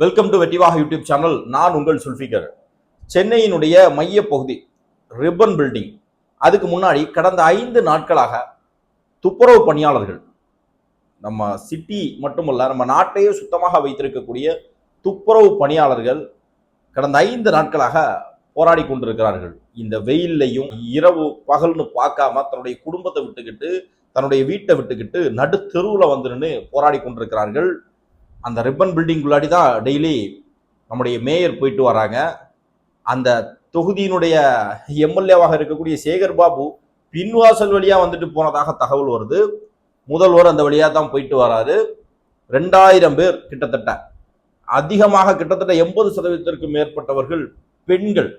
Welcome to வெட்டிவாக YouTube channel நான் உங்கள் சுல்ஃபிகர் சென்னையினுடைய மையப்பகுதி பகுதி ரிப்பன் பில்டிங் அதுக்கு முன்னாடி கடந்த ஐந்து நாட்களாக துப்புரவு பணியாளர்கள் நம்ம சிட்டி மட்டுமல்ல நம்ம நாட்டையே சுத்தமாக வைத்திருக்கக்கூடிய துப்புரவு பணியாளர்கள் கடந்த ஐந்து நாட்களாக போராடி கொண்டிருக்கிறார்கள். இந்த வெயில்லையும் இரவு பகல்னு பார்க்காம தன்னுடைய குடும்பத்தை விட்டுக்கிட்டு தன்னுடைய வீட்டை விட்டுக்கிட்டு நடு தெருவில் வந்துருன்னு போராடி கொண்டிருக்கிறார்கள். அந்த ரிப்பன் பில்டிங்குள்ளாடி தான் டெய்லி நம்முடைய மேயர் போயிட்டு வராங்க. அந்த தொகுதியினுடைய எம்எல்ஏவாக இருக்கக்கூடிய சேகர் பாபு பின்வாசல் வழியாக வந்துட்டு போனதாக தகவல் வருது. முதல்வர் அந்த வழியாக தான் போயிட்டு வராரு. ரெண்டாயிரம் பேர் கிட்டத்தட்ட அதிகமாக கிட்டத்தட்ட எண்பது சதவீதத்திற்கு மேற்பட்டவர்கள் பெண்கள்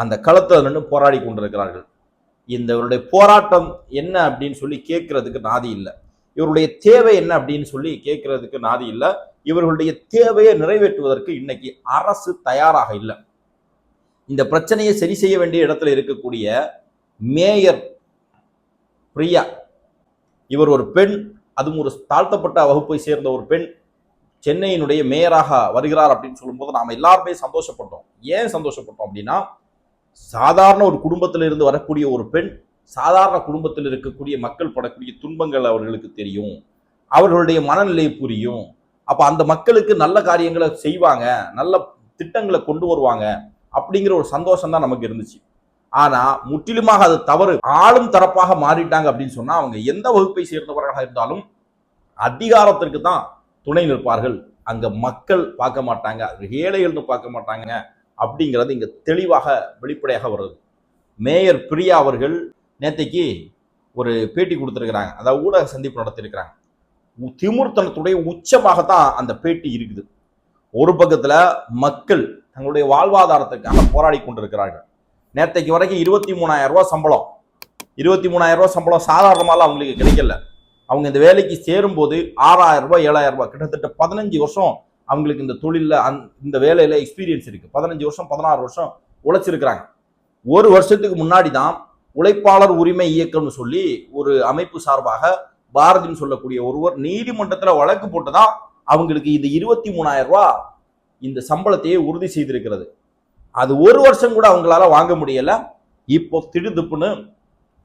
அந்த களத்தில் நின்று போராடி கொண்டிருக்கிறார்கள். இந்த இவருடைய போராட்டம் என்ன அப்படின்னு சொல்லி கேட்கறதுக்கு நாதி இல்லை. இவருடைய தேவை என்ன அப்படின்னு சொல்லி கேட்கறதுக்கு நாதி இல்லை. இவர்களுடைய தேவையை நிறைவேற்றுவதற்கு இன்னைக்கு அரசு தயாராக இல்லை. இந்த பிரச்சனையை சரி செய்ய வேண்டிய இடத்துல இருக்கக்கூடிய மேயர் பிரியா இவர் ஒரு பெண் அதுவும் ஒரு தாழ்த்தப்பட்ட வகுப்பை சேர்ந்த ஒரு பெண் சென்னையினுடைய மேயராக வருகிறார் அப்படின்னு சொல்லும்போது நாம் எல்லாருமே சந்தோஷப்பட்டோம். ஏன் சந்தோஷப்பட்டோம் அப்படின்னா சாதாரண ஒரு குடும்பத்தில் இருந்து வரக்கூடிய ஒரு பெண் சாதாரண குடும்பத்தில் இருக்கக்கூடிய மக்கள் படக்கூடிய துன்பங்கள் அவர்களுக்கு தெரியும். அவர்களுடைய மனநிலை புரியும். அப்போ அந்த மக்களுக்கு நல்ல காரியங்களை செய்வாங்க நல்ல திட்டங்களை கொண்டு வருவாங்க அப்படிங்கிற ஒரு சந்தோஷம் தான் நமக்கு இருந்துச்சு. ஆனா முற்றிலுமாக அது தவறு. ஆளும் தரப்பாக மாறிட்டாங்க அப்படின்னு சொன்னா அவங்க எந்த வகுப்பை சேர்ந்தவர்களாக இருந்தாலும் அதிகாரத்திற்கு தான் துணை நிற்பார்கள். அங்க மக்கள் பார்க்க மாட்டாங்க ஏழைகள்னு பார்க்க மாட்டாங்க அப்படிங்கிறது இங்க தெளிவாக வெளிப்படையாக வருது. மேயர் பிரியா அவர்கள் நேத்தைக்கு ஒரு பேட்டி கொடுத்துருக்கிறாங்க. அதாவது ஊடக சந்திப்பு நடத்தியிருக்கிறாங்க. உ- உச்சமாக உச்சமாகத்தான் அந்த பேட்டி இருக்குது. ஒரு பக்கத்தில் மக்கள் தங்களுடைய வாழ்வாதாரத்துக்காக போராடி கொண்டிருக்கிறார்கள். நேற்றைக்கு வரைக்கும் இருபத்தி மூணாயிரம் ரூபா சம்பளம். இருபத்தி மூணாயிரம் ரூபா சம்பளம் சாதாரணமாலாம் அவங்களுக்கு கிடைக்கல. அவங்க இந்த வேலைக்கு சேரும்போது ஆறாயிரம் ரூபாய் ஏழாயிரம் ரூபாய் கிட்டத்தட்ட பதினஞ்சு வருஷம் அவங்களுக்கு இந்த தொழிலில் அந் இந்த வேலையில் எக்ஸ்பீரியன்ஸ் இருக்குது பதினஞ்சு வருஷம் பதினாறு வருஷம் உழைச்சிருக்கிறாங்க. ஒரு வருஷத்துக்கு முன்னாடி தான் உழைப்பாளர் உரிமை இயக்கம்னு சொல்லி ஒரு அமைப்பு சார்பாக பாரதின்னு சொல்லக்கூடிய ஒருவர் நீதிமன்றத்தில் வழக்கு போட்டுதான் அவங்களுக்கு இந்த இருபத்தி மூணாயிரம் ரூபா இந்த சம்பளத்தையே உறுதி செய்திருக்கிறது. அது ஒரு வருஷம் கூட அவங்களால வாங்க முடியல. இப்போ திடுதுப்புன்னு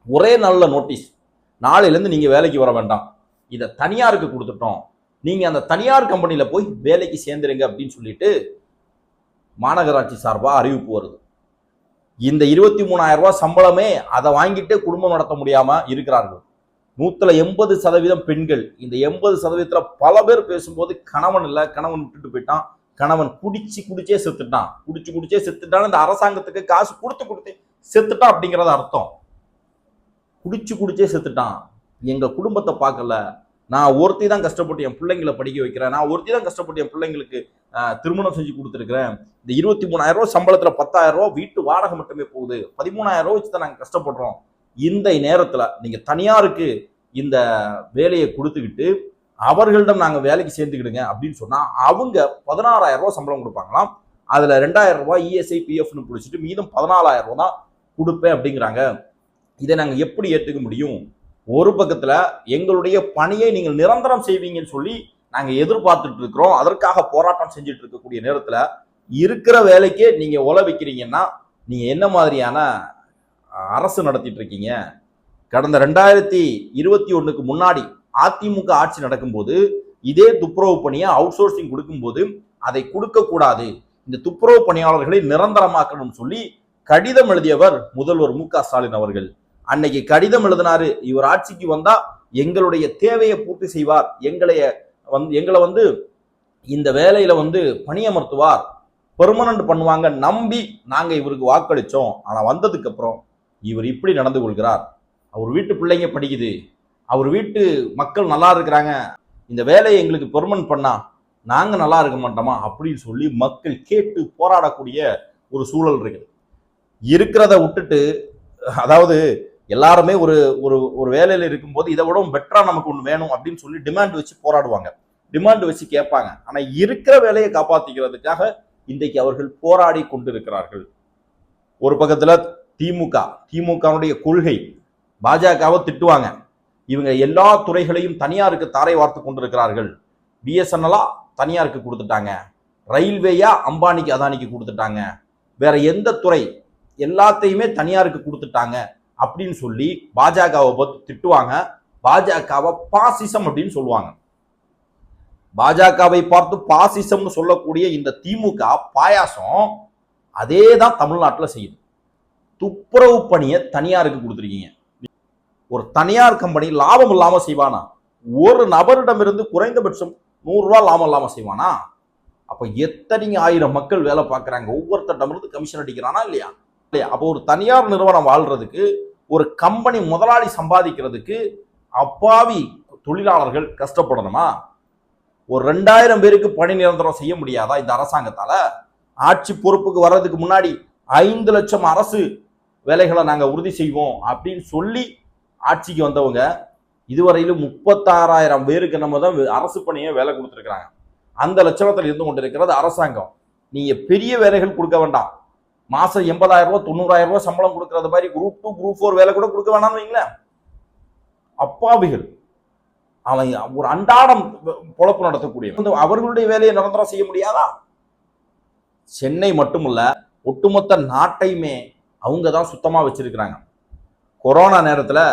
ஒரே நல்ல நோட்டீஸ். நாளையிலேருந்து நீங்கள் வேலைக்கு வர வேண்டாம். இதை தனியாருக்கு கொடுத்துட்டோம். நீங்கள் அந்த தனியார் கம்பெனியில் போய் வேலைக்கு சேர்ந்துருங்க அப்படின்னு சொல்லிட்டு மாநகராட்சி சார்பாக அறிவிப்பு வருது. இந்த இருபத்தி மூணாயிரம் ரூபாய் சம்பளமே அதை வாங்கிட்டே குடும்பம் நடத்த முடியாம இருக்கிறார்கள். நூத்துல எண்பது சதவீதம் பெண்கள். இந்த எண்பது சதவீதத்துல பல பேர் பேசும்போது கணவன் இல்லை கணவன் விட்டுட்டு போயிட்டான். கணவன் குடிச்சு குடிச்சே செத்துட்டான். குடிச்சு குடிச்சே செத்துட்டான் இந்த அரசாங்கத்துக்கு காசு கொடுத்து கொடுத்து செத்துட்டான் அப்படிங்கிறது அர்த்தம். குடிச்சு குடிச்சே செத்துட்டான். எங்க குடும்பத்தை பார்க்கல. நான் ஒருத்தி தான் கஷ்டப்பட்டு என் பிள்ளைங்களை படிக்க வைக்கிறேன். நான் ஒருத்தி தான் கஷ்டப்பட்டு என் பிள்ளைங்களுக்கு திருமணம் செஞ்சு கொடுத்துருக்குறேன். இந்த இருபத்தி மூணாயிரம் ரூபா சம்பளத்துல பத்தாயிரம் ரூபா வீட்டு வாடகை மட்டுமே போகுது. பதிமூணாயிரம் ரூபா வச்சு தான் நாங்கள் கஷ்டப்படுறோம். இந்த நேரத்துல நீங்க தனியாருக்கு இந்த வேலையை கொடுத்துக்கிட்டு அவர்களிடம் நாங்க வேலைக்கு சேர்ந்துக்கிடுங்க அப்படின்னு சொன்னா அவங்க பதினாறாயிரம் ரூபா சம்பளம் கொடுப்பாங்களாம். அதுல ரெண்டாயிரம் ரூபாய் இஎஸ்ஐ பிஎஃப்னு பிடிச்சிட்டு மீதம் பதினாலாயிரம் ரூபா தான் கொடுப்பேன் அப்படிங்கிறாங்க. இதை நாங்க எப்படி ஏற்றுக்க முடியும்? ஒரு பக்கத்துல எங்களுடைய பணியை நீங்கள் நிரந்தரம் செய்வீங்கன்னு சொல்லி நாங்கள் எதிர்பார்த்துட்டு இருக்கிறோம். அதற்காக போராட்டம் செஞ்சுட்டு இருக்கக்கூடிய நேரத்தில் இருக்கிற வேலைக்கே நீங்கள் ஒல வைக்கிறீங்கன்னா நீங்கள் என்ன மாதிரியான அரசு நடத்திட்டு இருக்கீங்க? கடந்த ரெண்டாயிரத்தி இருபத்தி ஒன்றுக்கு முன்னாடி அதிமுக ஆட்சி நடக்கும்போது இதே துப்புரவு பணியை அவுட் சோர்சிங் கொடுக்கும்போது அதை கொடுக்கக்கூடாது. இந்த துப்புரவு பணியாளர்களை நிரந்தரமாக்கணும்னு சொல்லி கடிதம் எழுதியவர் முதல்வர் மு க ஸ்டாலின் அவர்கள். அன்னைக்கு கடிதம் எழுதினாரு. இவர் ஆட்சிக்கு வந்தா எங்களுடைய தேவையை பூர்த்தி செய்வார். எங்களைய வந்து எங்களை வந்து இந்த வேலையில வந்து பணியமர்த்துவார். பெர்மனன்ட் பண்ணுவாங்க நம்பி நாங்க இவருக்கு வாக்களிச்சோம். ஆனா வந்ததுக்கு அப்புறம் இவர் இப்படி நடந்து கொள்கிறார். அவர் வீட்டு பிள்ளைங்க படிக்குது. அவர் வீட்டு மக்கள் நல்லா இருக்கிறாங்க. இந்த வேலையை எங்களுக்கு பெர்மனன்ட் பண்ணா நாங்க நல்லா இருக்க மாட்டோமா? அப்படின்னு சொல்லி மக்கள் கேட்டு போராடக்கூடிய ஒரு சூழல் இருக்குது. இருக்கிறத விட்டுட்டு அதாவது எல்லாருமே ஒரு ஒரு ஒரு வேலையில் இருக்கும்போது இதை விட பெட்டராக நமக்கு ஒன்று வேணும் அப்படின்னு சொல்லி டிமாண்ட் வச்சு போராடுவாங்க. டிமாண்ட் வச்சு கேட்பாங்க. ஆனால் இருக்கிற வேலையை காப்பாற்றிக்கிறதுக்காக இன்றைக்கு அவர்கள் போராடி கொண்டிருக்கிறார்கள். ஒரு பக்கத்தில் திமுக திமுகவுடைய கொள்கை பாஜகவை திட்டுவாங்க. இவங்க எல்லா துறைகளையும் தனியாருக்கு தாரை வார்த்து கொண்டிருக்கிறார்கள். பிஎஸ்என்எல்லா தனியாருக்கு கொடுத்துட்டாங்க. ரயில்வேயா அம்பானிக்கு அதானிக்கு கொடுத்துட்டாங்க. வேற எந்த துறை? எல்லாத்தையுமே தனியாருக்கு கொடுத்துட்டாங்க. அப்படின்னு சொல்லி பாஜகவை பார்த்து திட்டுவாங்க. பாஜகவை பாசிசம் அப்படின்னு சொல்லுவாங்க. பாஜகவை பார்த்து பாசிசம்னு சொல்லக்கூடிய இந்த திமுக பாயாசம் அதே தான் தமிழ்நாட்டில் செய்யுது. துப்புரவு பணியை தனியாருக்கு கொடுத்துருக்கீங்க. ஒரு தனியார் கம்பெனி லாபம் இல்லாம செய்வானா? ஒரு நபரிடமிருந்து குறைந்தபட்சம் நூறு லாபம் இல்லாம செய்வானா? அப்போ எத்தனை ஆயிரம் மக்கள் வேலை பார்க்கறாங்க? ஒவ்வொருத்தரிடமிருந்து கமிஷன் அடிக்கிறானா இல்லையா? இல்லையா அப்போ ஒரு தனியார் நிறுவனம் வாழ்றதுக்கு ஒரு கம்பெனி முதலாளி சம்பாதிக்கிறதுக்கு அப்பாவி தொழிலாளர்கள் கஷ்டப்படணுமா? ஒரு ரெண்டாயிரம் பேருக்கு பணி நிரந்தரம் செய்ய முடியாதா இந்த அரசாங்கத்தால? ஆட்சி பொறுப்புக்கு வர்றதுக்கு முன்னாடி ஐந்து லட்சம் அரசு வேலைகளை நாங்க உறுதி செய்வோம் அப்படின்னு சொல்லி ஆட்சிக்கு வந்தவங்க இதுவரையிலும் முப்பத்தாறாயிரம் பேருக்கு நம்ம தான் அரசு பணியை வேலை கொடுத்துருக்குறாங்க. அந்த லட்சணத்தில் இருந்து கொண்டிருக்கிறது அரசாங்கம். நீங்க பெரிய வேலைகள் கொடுக்க வேண்டாம். மாசம் எண்பதாயிரம் ரூபா தொண்ணூறாயிரம் ரூபா சம்பளம் கொடுக்கறது மாதிரி குரூப் டூ குரூப் ஃபோர் வேலை கூட கொடுக்க வேணாம்னு வைங்களேன் அப்பாவிகள். அவன் ஒரு அன்றாடம் பொழப்பு நடத்தக்கூடிய அவர்களுடைய வேலையை நிரந்தரம் செய்ய முடியாதா? சென்னை மட்டுமல்ல ஒட்டுமொத்த நாட்டையுமே அவங்க தான் சுத்தமாக வச்சிருக்கிறாங்க. கொரோனா நேரத்தில்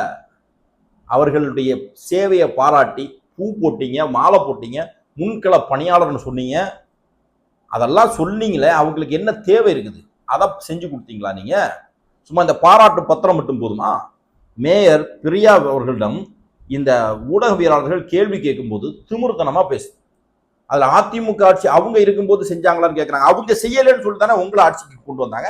அவர்களுடைய சேவையை பாராட்டி பூ போட்டீங்க மாலை போட்டீங்க முன்கள பணியாளர்னு சொன்னீங்க. அதெல்லாம் சொன்னீங்களே அவங்களுக்கு என்ன தேவை இருக்குது? அதை செஞ்சு கொடுத்தீங்களா நீங்க? சும்மா இந்த பாராட்டு பத்திரம் மட்டும் போதுமா? மேயர் பிரியா அவர்களிடம் இந்த ஊடகவியலாளர்கள் கேள்வி கேட்கும்போது திமிர்த்தனமா பேசுது அதுல அதிமுக ஆட்சி அவங்க இருக்கும்போது செஞ்சாங்களான்னு கேட்குறாங்க அவங்க செய்யலைன்னு சொல்லி தானே உங்களை ஆட்சிக்கு கொண்டு வந்தாங்க.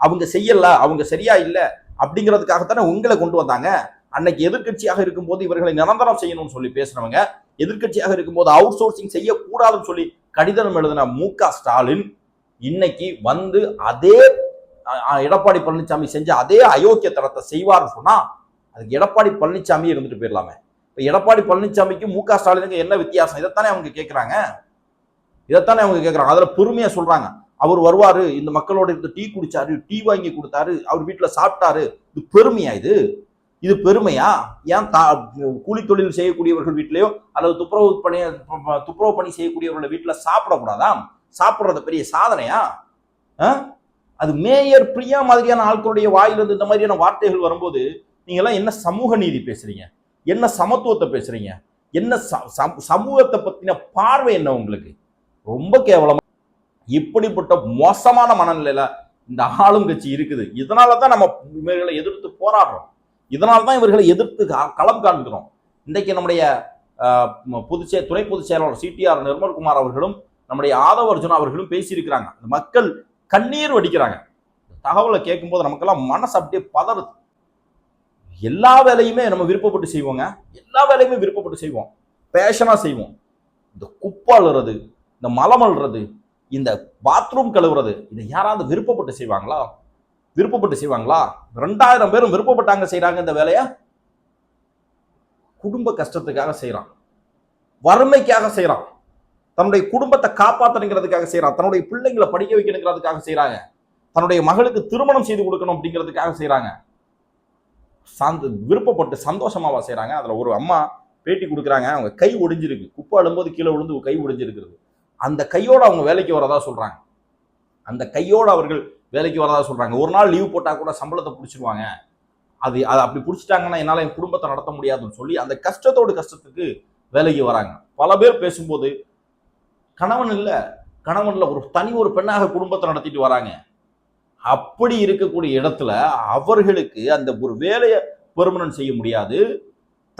அவங்க செய்யல அவங்க சரியா இல்லை அப்படிங்கிறதுக்காகத்தானே உங்களை கொண்டு வந்தாங்க. அன்னைக்கு எதிர்க்கட்சியாக இருக்கும்போது இவர்களை நிரந்தரம் செய்யணும்னு சொல்லி பேசுறவங்க எதிர்க்கட்சியாக இருக்கும்போது அவுட் சோர்சிங் செய்யக்கூடாதுன்னு சொல்லி கடிதம் எழுதின மு க ஸ்டாலின் இன்னைக்கு வந்து அதே எடப்பாடி பழனிசாமி செஞ்ச அதே அயோக்கிய தரத்தை செய்வார்னு சொன்னா அதுக்கு எடப்பாடி பழனிசாமி இருந்துட்டு போயிடலாமே. இப்போ எடப்பாடி பழனிசாமிக்கு மு க ஸ்டாலினுக்கு என்ன வித்தியாசம்? இதைத்தானே அவங்க கேட்குறாங்க இதைத்தானே அவங்க கேட்குறாங்க அதில் பொறுமையாக சொல்கிறாங்க அவர் வருவார் இந்த மக்களோட இருந்து டீ குடிச்சாரு டீ வாங்கி கொடுத்தாரு அவர் வீட்டில் சாப்பிட்டாரு. இது பெருமையா இது? இது பெருமையா? ஏன் தா கூலி தொழில் செய்யக்கூடியவர்கள் வீட்லயோ அல்லது துப்புரவு பணி துப்புரவு பணி செய்யக்கூடியவர்கள் வீட்டில் சாப்பிடக்கூடாதா? சாப்பிட்றது பெரிய சாதனையா? ஆ? அது மேயர் பிரியா மாதிரியான ஆட்களுடைய வாயிலிருந்து இந்த மாதிரியான வார்த்தைகள் வரும்போது நீங்கள்லாம் என்ன சமூக நீதி பேசுறீங்க? என்ன சமத்துவத்தை பேசுறீங்க? என்ன ச- சமூகத்தை பற்றின பார்வை என்ன உங்களுக்கு? ரொம்ப கேவலமா இப்படிப்பட்ட மோசமான மனநிலையில இந்த ஆளுங்கட்சி இருக்குது. இதனால தான் நம்ம இவர்களை எதிர்த்து போராடுறோம். இதனால தான் இவர்களை எதிர்த்து கா- களம் காண்கிறோம். இன்றைக்கு நம்முடைய ஆஹ், துணை பொதுச் செயலாளர் சிடிஆர் நிர்மல்குமார் அவர்களும் நம்முடைய ஆதவ அர்ஜுனா அவர்களும் பேசியிருக்கிறாங்க. மக்கள் கண்ணீர் வடிக்கிறாங்க. இந்த தகவலை கேட்கும்போது நமக்கெல்லாம் மனசு அப்படியே பதறுது. எல்லா வேலையுமே நம்ம விருப்பப்பட்டு செய்வோங்க. எல்லா வேலையுமே விருப்பப்பட்டு செய்வோம். பேஷனாக செய்வோம். இந்த குப்பை இந்த மலம் அழுறது இந்த பாத்ரூம் கழுவுறது இதை யாராவது விருப்பப்பட்டு செய்வாங்களா? விருப்பப்பட்டு செய்வாங்களா? ரெண்டாயிரம் பேரும் விருப்பப்பட்டாங்க செய்றாங்க இந்த வேலையை. குடும்ப கஷ்டத்துக்காக செய்கிறான் வறுமைக்காக செய்கிறான் தன்னுடைய குடும்பத்தை காப்பாற்றணுங்கிறதுக்காக செய்கிறான் தன்னுடைய பிள்ளைங்களை படிக்க வைக்கணுங்கிறதுக்காக செய்கிறாங்க தன்னுடைய மகளுக்கு திருமணம் செய்து கொடுக்கணும் அப்படிங்கிறதுக்காக செய்கிறாங்க சாந்த விருப்பப்பட்டு சந்தோஷமாவா செய்கிறாங்க அதில் ஒரு அம்மா பேட்டி கொடுக்குறாங்க. அவங்க கை ஒடிஞ்சிருக்கு. குப்பை அழும்போது கீழே விழுந்து கை ஒடிஞ்சிருக்கிறது. அந்த கையோடு அவங்க வேலைக்கு வரதா சொல்கிறாங்க அந்த கையோடு அவர்கள் வேலைக்கு வரதா சொல்கிறாங்க ஒரு நாள் லீவ் போட்டால் கூட சம்பளத்தை பிடிச்சிருவாங்க. அது அதை அப்படி பிடிச்சிட்டாங்கன்னா என்னால் என் குடும்பத்தை நடத்த முடியாதுன்னு சொல்லி அந்த கஷ்டத்தோடு கஷ்டத்துக்கு வேலைக்கு வராங்க. பல பேர் பேசும்போது கணவன் இல்லை. கணவனில் ஒரு தனி ஒரு பெண்ணாக குடும்பத்தை நடத்திட்டு வராங்க. அப்படி இருக்கக்கூடிய இடத்துல அவர்களுக்கு அந்த ஒரு வேலையை பெர்மனன்ட் செய்ய முடியாது.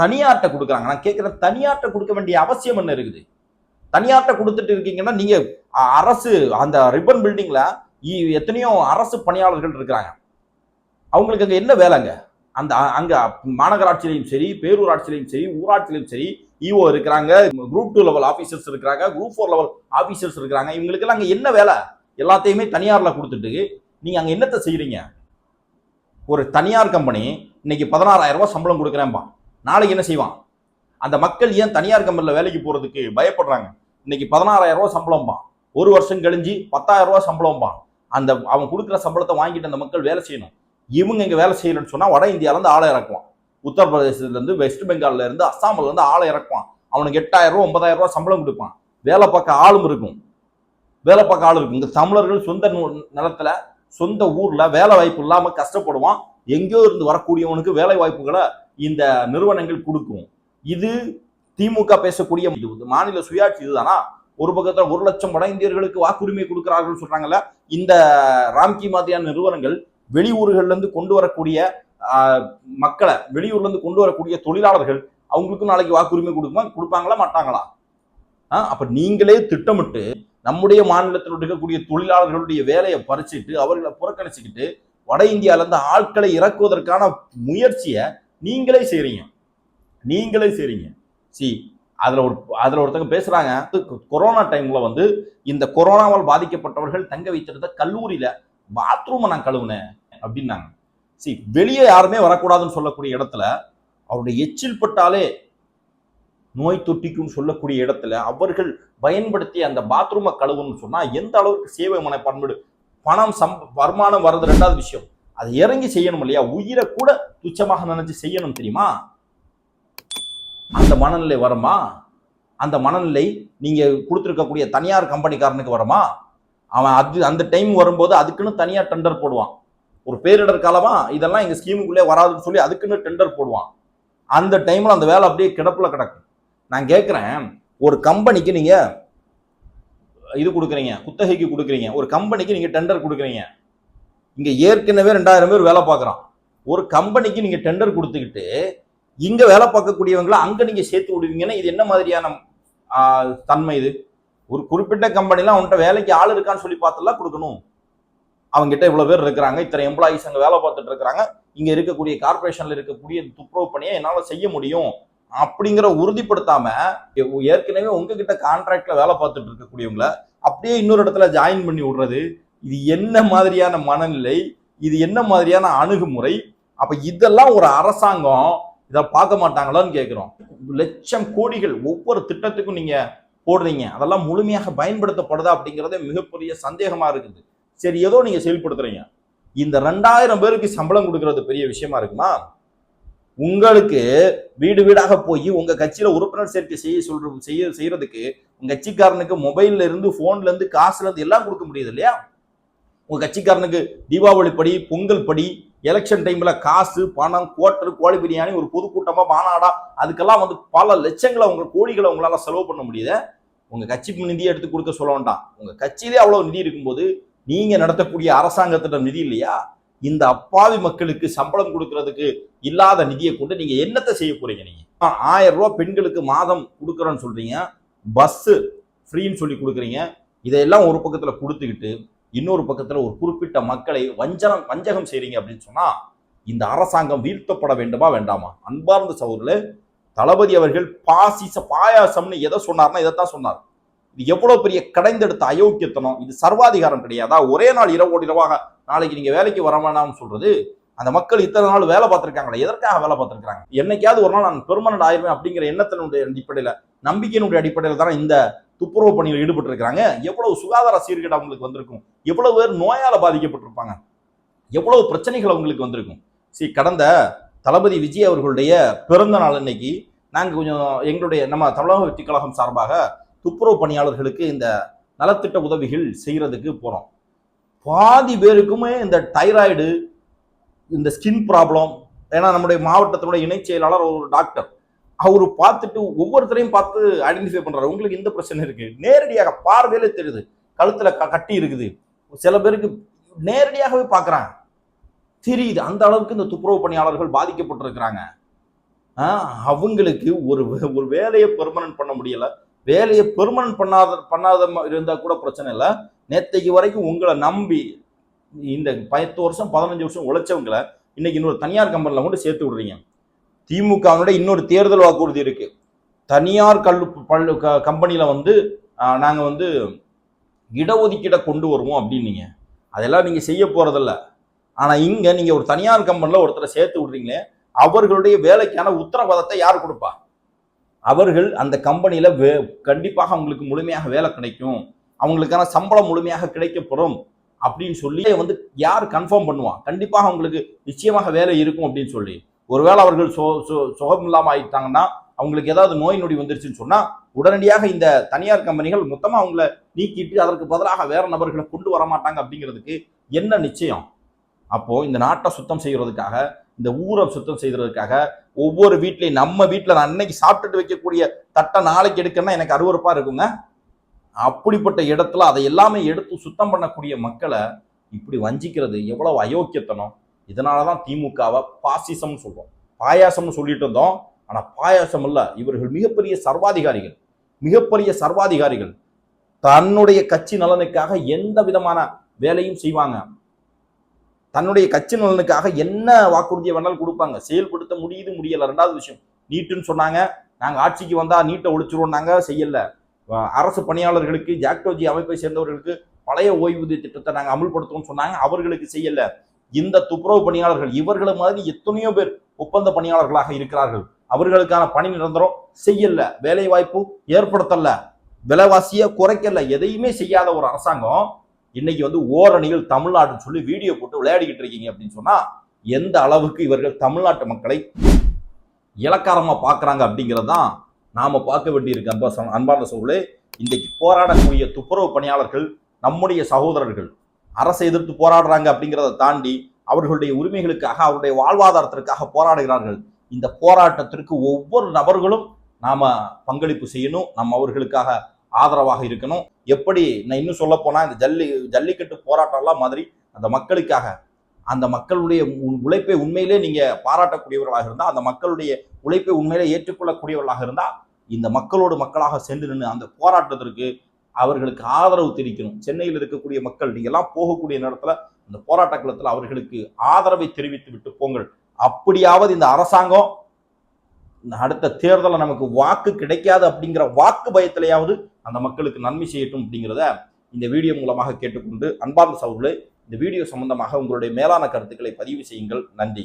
தனியார்ட்ட கொடுக்குறாங்க. நான் கேட்குறேன் தனியார்ட்ட கொடுக்க வேண்டிய அவசியம் என்ன இருக்குது? தனியார்ட்ட கொடுத்துட்டு இருக்கீங்கன்னா நீங்கள் அரசு அந்த ரிப்பன் பில்டிங்கில் இ- எத்தனையோ அரசு பணியாளர்கள் இருக்கிறாங்க. அவங்களுக்கு அங்கே என்ன வேலைங்க? அந்த அங்கே மாநகராட்சியிலையும் சரி பேரூராட்சியிலையும் சரி ஊராட்சியிலையும் சரி இஓ இருக்கிறாங்க குரூப் டூ லெவல் ஆஃபீஸர்ஸ் இருக்கிறாங்க குரூப் ஃபோர் லெவல் ஆஃபீஸர்ஸ் இருக்கிறாங்க. இவங்களுக்கெல்லாம் அங்கே என்ன வேலை? எல்லாத்தையுமே தனியாரில் கொடுத்துட்டு நீங்கள் அங்கே என்னத்தை செய்கிறீங்க ஒரு தனியார் கம்பெனி இன்னைக்கு பதினாறாயிரம் ரூபாய் சம்பளம் கொடுக்குறேன்பா. நாளைக்கு என்ன செய்வான்? அந்த மக்கள் ஏன் தனியார் கம்பெனியில் வேலைக்கு போகிறதுக்கு பயப்படுறாங்க? இன்னைக்கு பதினாறாயிரம் ரூபாய் சம்பளம்பா. ஒரு வருஷம் கழிஞ்சு பத்தாயிரம் சம்பளம்பா. அந்த அவன் கொடுக்குற சம்பளத்தை வாங்கிட்டு அந்த மக்கள் வேலை செய்யணும். இவங்க இங்கே வேலை செய்யலன்னு சொன்னால் வட இந்தியாவிலேருந்து ஆளை இறக்குவான். உத்தரப்பிரதேசத்துலேருந்து வெஸ்ட் பெங்கால்லேருந்து இருந்து ஆளை இறக்குவான். அவனுக்கு எட்டாயிரம் ரூபா ஒன்பதாயிரம் ரூபா சம்பளம் கொடுப்பான். வேலை பார்க்க ஆளும் இருக்கும். வேலை பார்க்க ஆள் இருக்கும். இங்கே தமிழர்கள் சொந்த நிலத்தில் சொந்த ஊரில் வேலை வாய்ப்பு இல்லாமல் கஷ்டப்படுவான். எங்கேயோ இருந்து வரக்கூடியவனுக்கு வேலை வாய்ப்புகளை இந்த நிறுவனங்கள் கொடுக்கும். இது திமுக பேசக்கூடிய இது மாநில சுயாட்சி இதுதானா? ஒரு பக்கத்தில் ஒரு லட்சம் வட இந்தியர்களுக்கு வாக்குரிமை கொடுக்கிறார்கள் சொல்றாங்கல்ல. இந்த ராம்கி மாதிரியான நிறுவனங்கள் வெளியூர்கள்லேருந்து கொண்டு வரக்கூடிய மக்களை வெளியூர்லேருந்து கொண்டு வரக்கூடிய தொழிலாளர்கள் அவங்களுக்கும் நாளைக்கு வாக்குரிமை கொடுக்குமா? கொடுப்பாங்களா? மாட்டாங்களா? ஆ, நீங்களே திட்டமிட்டு நம்முடைய மாநிலத்தில் இருக்கக்கூடிய தொழிலாளர்களுடைய வேலையை பறிச்சுட்டு அவர்களை புறக்கணிச்சுக்கிட்டு வட இந்தியாவிலேருந்து ஆட்களை இறக்குவதற்கான முயற்சியை நீங்களே செய்கிறீங்க நீங்களே செய்கிறீங்க சி அதில் ஒரு அதில் ஒருத்தங்க பேசுகிறாங்க கொரோனா டைமில் வந்து இந்த கொரோனாவால் பாதிக்கப்பட்டவர்கள் தங்க வைத்திருந்த கல்லூரியில் பாத்ரூமை நான் கழுவுனேன் அப்படின்னாங்க. சி வெளியே யாருமே வரக்கூடாதுன்னு சொல்லக்கூடிய இடத்துல அவருடைய எச்சில் பட்டாலே நோய் தொட்டிக்கும் சொல்லக்கூடிய இடத்துல அவர்கள் பயன்படுத்தி அந்த பாத்ரூமை கழுவுன்னு சொன்னால் எந்த அளவுக்கு சேவை மனப்பான்மைடு பணம் சம் வருமானம் வர்றது ரெண்டாவது விஷயம். அதை இறங்கி செய்யணும் இல்லையா? உயிரை கூட துச்சமாக நினைச்சு செய்யணும் தெரியுமா? அந்த மனநிலை வருமா? அந்த மனநிலை நீங்க கொடுத்துருக்கக்கூடிய தனியார் கம்பெனிக்காரனுக்கு வருமா? அவன் அது அந்த டைம் வரும்போது அதுக்குன்னு தனியாக டெண்டர் போடுவான். ஒரு பேரிடர் காலமா இதெல்லாம் எங்க ஸ்கீமுக்குள்ளே வராதுன்னு சொல்லி அதுக்குன்னு டெண்டர் போடுவான். அந்த டைம்ல அந்த வேலை அப்படியே கிடப்புல கிடக்கும். நான் கேட்குறேன் ஒரு கம்பெனிக்கு நீங்க இது கொடுக்குறீங்க குத்தகைக்கு கொடுக்குறீங்க ஒரு கம்பெனிக்கு நீங்க டெண்டர் கொடுக்குறீங்க. இங்க ஏற்கனவே ரெண்டாயிரம் பேர் வேலை பார்க்குறான். ஒரு கம்பெனிக்கு நீங்க டெண்டர் கொடுத்துக்கிட்டு இங்க வேலை பார்க்கக்கூடியவங்களை அங்க நீங்க சேர்த்து விடுவீங்கன்னா இது என்ன மாதிரியான தன்மை இது? ஒரு குறிப்பிட்ட கம்பெனிலாம் அவன்கிட்ட வேலைக்கு ஆள் இருக்கான்னு சொல்லி பார்த்துலாம் கொடுக்கணும். அவங்ககிட்ட இவ்வளவு பேர் இருக்கிறாங்க இத்தனை எம்ப்ளாயிஸ் அங்க வேலை பார்த்துட்டு இருக்கிறாங்க இங்க இருக்கக்கூடிய கார்பரேஷன்ல இருக்கக்கூடிய துப்புரவு பணியை என்னால செய்ய முடியும் அப்படிங்கிற உறுதிப்படுத்தாம ஏற்கனவே உங்ககிட்ட கான்ட்ராக்ட்ல வேலை பார்த்துட்டு இருக்கக்கூடியவங்கள அப்படியே இன்னொரு இடத்துல ஜாயின் பண்ணி விடுறது இது என்ன மாதிரியான மனநிலை இது என்ன மாதிரியான அணுகுமுறை அப்ப இதெல்லாம் ஒரு அரசாங்கம் இதை பார்க்க மாட்டாங்களான்னு கேட்கிறோம் லட்சம் கோடிகள் ஒவ்வொரு திட்டத்துக்கும் நீங்க போடுறீங்க அதெல்லாம் முழுமையாக பயன்படுத்தப்படுதா அப்படிங்கிறது மிகப்பெரிய சந்தேகமா இருக்குது. சரி ஏதோ நீங்க செயல்படுத்துறீங்க. இந்த ரெண்டாயிரம் பேருக்கு சம்பளம் கொடுக்கறது பெரிய விஷயமா இருக்குமா? உங்களுக்கு வீடு வீடாக போய் உங்க கட்சியில உறுப்பினர் சேர்க்கை செய்ய சொல்ற செய்ய செய்யறதுக்கு உங்க கட்சிக்காரனுக்கு மொபைல்ல இருந்து போன்ல இருந்து காசுல இருந்து எல்லாம் கொடுக்க முடியுது இல்லையா? உங்க கட்சிக்காரனுக்கு தீபாவளி படி பொங்கல் படி எலெக்ஷன் டைம்ல காசு பணம் குவார்டர் கோழி பிரியாணி ஒரு பொதுக்கூட்டமா மாநாடா அதுக்கெல்லாம் வந்து பல லட்சங்களை உங்க கோடிகளை உங்களால செலவு பண்ண முடியுது. உங்க கட்சிக்கு நிதியை எடுத்து கொடுக்க சொல்ல வேண்டாம். உங்க கட்சியிலே அவ்வளவு நிதி இருக்கும்போது நீங்க நடத்தக்கூடிய அரசாங்கத்திடம் நிதி இல்லையா? இந்த அப்பாவி மக்களுக்கு சம்பளம் கொடுக்கறதுக்கு இல்லாத நிதியை கொண்டு நீங்க என்னத்தை செய்ய போறீங்க நீங்க? ஆயிரம் ரூபா பெண்களுக்கு மாதம் கொடுக்குறோன்னு சொல்றீங்க. பஸ்ஸு ஃப்ரீன்னு சொல்லி கொடுக்குறீங்க. இதையெல்லாம் ஒரு பக்கத்துல கொடுத்துக்கிட்டு இன்னொரு பக்கத்துல ஒரு குறிப்பிட்ட மக்களை வஞ்சனம் வஞ்சகம் செய்றீங்க அப்படின்னு சொன்னா இந்த அரசாங்கம் வீழ்த்தப்பட வேண்டுமா வேண்டாமா? அன்பார்ந்த சகோதரர்களே தளபதி அவர்கள் பாசிச பாயாசம்னு எதை சொன்னார்னா இதைத்தான் சொன்னார். இது எவ்வளவு பெரிய கடைந்தெடுத்த அயோக்கியத்தனம்? இது சர்வாதிகாரம் கிடையாதா? ஒரே நாள் இரவோடு இரவாக நாளைக்கு நீங்க வேலைக்கு வர வேணாம்னு சொல்றது அந்த மக்கள் இத்தனை நாள் வேலை பார்த்துருக்காங்களே எதற்காக வேலை பார்த்துருக்காங்க என்னைக்காவது ஒரு நாள் நான் பெர்மனண்ட் ஆயிருவேன் அப்படிங்கிற எண்ணத்தினுடைய அடிப்படையில நம்பிக்கையினுடைய அடிப்படையில தானே இந்த துப்புரவு பணியில் ஈடுபட்டு இருக்கிறாங்க எவ்வளவு சுகாதார சீர்கேடு அவங்களுக்கு வந்திருக்கும். எவ்வளவு பேர் நோயால பாதிக்கப்பட்டிருப்பாங்க. எவ்வளவு பிரச்சனைகள் அவங்களுக்கு வந்திருக்கும். சரி கடந்த தளபதி விஜய் அவர்களுடைய பிறந்த நாள் அன்னைக்கு நாங்கள் கொஞ்சம் எங்களுடைய நம்ம தமிழக வெற்றி கழகம் சார்பாக துப்புரவு பணியாளர்களுக்கு இந்த நலத்திட்ட உதவிகள் செய்கிறதுக்கு போகிறோம் பாதி பேருக்குமே இந்த தைராய்டு இந்த ஸ்கின் ப்ராப்ளம் ஏன்னா நம்முடைய மாவட்டத்தினுடைய இணைச் செயலாளர் ஒரு டாக்டர் அவர் பார்த்துட்டு ஒவ்வொருத்தரையும் பார்த்து ஐடென்டிஃபை பண்ணுறாரு உங்களுக்கு இந்த பிரச்சனை இருக்குது நேரடியாக பார்வையிலே தெரியுது. கழுத்தில் க- கட்டி இருக்குது. சில பேருக்கு நேரடியாகவே பார்க்குறாங்க. தெரியுது. அந்த அளவுக்கு இந்த துப்புரவு பணியாளர்கள் பாதிக்கப்பட்டிருக்கிறாங்க. அவங்களுக்கு ஒரு வே- ஒரு வேலையை பெர்மனன்ட் பண்ண முடியலை. வேலையை பெர்மனன்ட் பண்ணாத பண்ணாத இருந்தால் கூட பிரச்சனை இல்லை. நேற்றைக்கு வரைக்கும் உங்களை நம்பி இந்த பத்து வருஷம் பதினஞ்சு வருஷம் உழைச்சவங்களை இன்னைக்கு இன்னொரு தனியார் கம்பெனியில் கொண்டு சேர்த்து விடுறீங்க. திமுகவினுடைய இன்னொரு தேர்தல் வாக்குறுதி இருக்கு. தனியார் கல்லு பள்ளு க- கம்பெனியில் வந்து நாங்கள் வந்து இடஒதுக்கீடை கொண்டு வருவோம் அப்படின்னீங்க. அதெல்லாம் நீங்கள் செய்ய போகிறதில்ல ஆனால் இங்கே நீங்கள் ஒரு தனியார் கம்பெனியில் ஒருத்தரை சேர்த்து விடுறீங்களே அவர்களுடைய வேலைக்கான உத்தரவாதத்தை யார் கொடுப்பா? அவர்கள் அந்த கம்பெனியில வே கண்டிப்பாக அவங்களுக்கு முழுமையாக வேலை கிடைக்கும். அவங்களுக்கான சம்பளம் முழுமையாக கிடைக்கப்படும் அப்படின்னு சொல்லி வந்து யார் கன்ஃபார்ம் பண்ணுவான் கண்டிப்பாக அவங்களுக்கு நிச்சயமாக வேலை இருக்கும் அப்படின்னு சொல்லி. ஒருவேளை அவர்கள் சோ சுகம் இல்லாமல் ஆயிட்டாங்கன்னா அவங்களுக்கு ஏதாவது நோய் நொடி வந்துருச்சுன்னு சொன்னால் உடனடியாக இந்த தனியார் கம்பெனிகள் மொத்தமாக அவங்கள நீக்கிட்டு அதற்கு பதிலாக வேற நபர்களை கொண்டு வர மாட்டாங்க அப்படிங்கிறதுக்கு என்ன நிச்சயம்? அப்போது இந்த நாட்டை சுத்தம் செய்கிறதுக்காக இந்த ஊரை சுத்தம் செய்கிறதுக்காக ஒவ்வொரு வீட்லையும் நம்ம வீட்டில் நான் அன்னைக்கு சாப்பிட்டுட்டு வைக்கக்கூடிய தட்டை நாளைக்கு எடுக்கணும்னா எனக்கு அருவருப்பா இருக்குங்க. அப்படிப்பட்ட இடத்துல அதை எல்லாமே எடுத்து சுத்தம் பண்ணக்கூடிய மக்களை இப்படி வஞ்சிக்கிறது எவ்வளவு அயோக்கியத்தனம். இதனால தான் திமுகவை பாசிசம்னு சொல்றோம். பாயாசம்னு சொல்லிட்டு இருந்தோம். ஆனால் பாயாசம் இல்லை இவர்கள் மிகப்பெரிய சர்வாதிகாரிகள். மிகப்பெரிய சர்வாதிகாரிகள். தன்னுடைய கட்சி நலனுக்காக எந்த விதமான வேலையும் செய்வாங்க. தன்னுடைய கட்சி நலனுக்காக என்ன வாக்குறுதியை வேணாலும் கொடுப்பாங்க. செயல்படுத்த முடியுது முடியல. ரெண்டாவது விஷயம் நீட்டுன்னு சொன்னாங்க. நாங்கள் ஆட்சிக்கு வந்தால் நீட்டை ஒழிச்சிருவோம்னாங்க செய்யலை. அரசு பணியாளர்களுக்கு ஜாக்டோஜி அமைப்பை சேர்ந்தவர்களுக்கு பழைய ஓய்வூதிய திட்டத்தை நாங்கள் அமல்படுத்துவோம்னு சொன்னாங்க. அவர்களுக்கு செய்யலை. இந்த துப்புரவு பணியாளர்கள் இவர்களை மாதிரி எத்தனையோ பேர் ஒப்பந்த பணியாளர்களாக இருக்கிறார்கள். அவர்களுக்கான பணி நிரந்தரம் செய்யல. வேலை வாய்ப்பு ஏற்படுத்தல. விலைவாசியை குறைக்கல. எதையுமே செய்யாத ஒரு அரசாங்கம் இன்னைக்கு வந்து ஓரணியில் தமிழ்நாடுன்னு சொல்லி வீடியோ போட்டு விளையாடிக்கிட்டு இருக்கீங்க அப்படின்னு சொன்னால் எந்த அளவுக்கு இவர்கள் தமிழ்நாட்டு மக்களை இலக்காரமாக பார்க்குறாங்க அப்படிங்கிறது தான் நாம் பார்க்க வேண்டியிருக்கு அன்பா சொ- அன்பார்ந்த சூழலே இன்றைக்கு போராடக்கூடிய துப்புரவு பணியாளர்கள் நம்முடைய சகோதரர்கள் அரசை எதிர்த்து போராடுறாங்க அப்படிங்கிறத தாண்டி அவர்களுடைய உரிமைகளுக்காக அவருடைய வாழ்வாதாரத்திற்காக போராடுகிறார்கள். இந்த போராட்டத்திற்கு ஒவ்வொரு நபர்களும் நாம் பங்களிப்பு செய்யணும் நம்ம அவர்களுக்காக ஆதரவாக இருக்கணும். எப்படி நான் இன்னும் சொல்ல போனால் இந்த ஜல்லி ஜல்லிக்கட்டு போராட்டம்லாம் மாதிரி அந்த மக்களுக்காக அந்த மக்களுடைய உழைப்பை உண்மையிலே நீங்கள் பாராட்டக்கூடியவர்களாக இருந்தால் அந்த மக்களுடைய உழைப்பை உண்மையிலே ஏற்றுக்கொள்ளக்கூடியவர்களாக இருந்தால் இந்த மக்களோடு மக்களாக சென்று நின்று அந்த போராட்டத்திற்கு அவர்களுக்கு ஆதரவு தெரிவிக்கணும். சென்னையில் இருக்கக்கூடிய மக்கள் நீங்கள்லாம் போகக்கூடிய நேரத்தில் அந்த போராட்ட களத்தில் அவர்களுக்கு ஆதரவை தெரிவித்து விட்டு போங்கள். அப்படியாவது இந்த அரசாங்கம் இந்த அடுத்த தேர்தலில் நமக்கு வாக்கு கிடைக்காது அப்படிங்கிற வாக்கு பயத்திலேயாவது அந்த மக்களுக்கு நன்மை செய்யட்டும் அப்படிங்கிறத இந்த வீடியோ மூலமாக கேட்டுக்கொண்டு அன்பார்ந்த சவுர்களே இந்த வீடியோ சம்பந்தமாக உங்களுடைய மேலான கருத்துக்களை பதிவு செய்யுங்கள். நன்றி.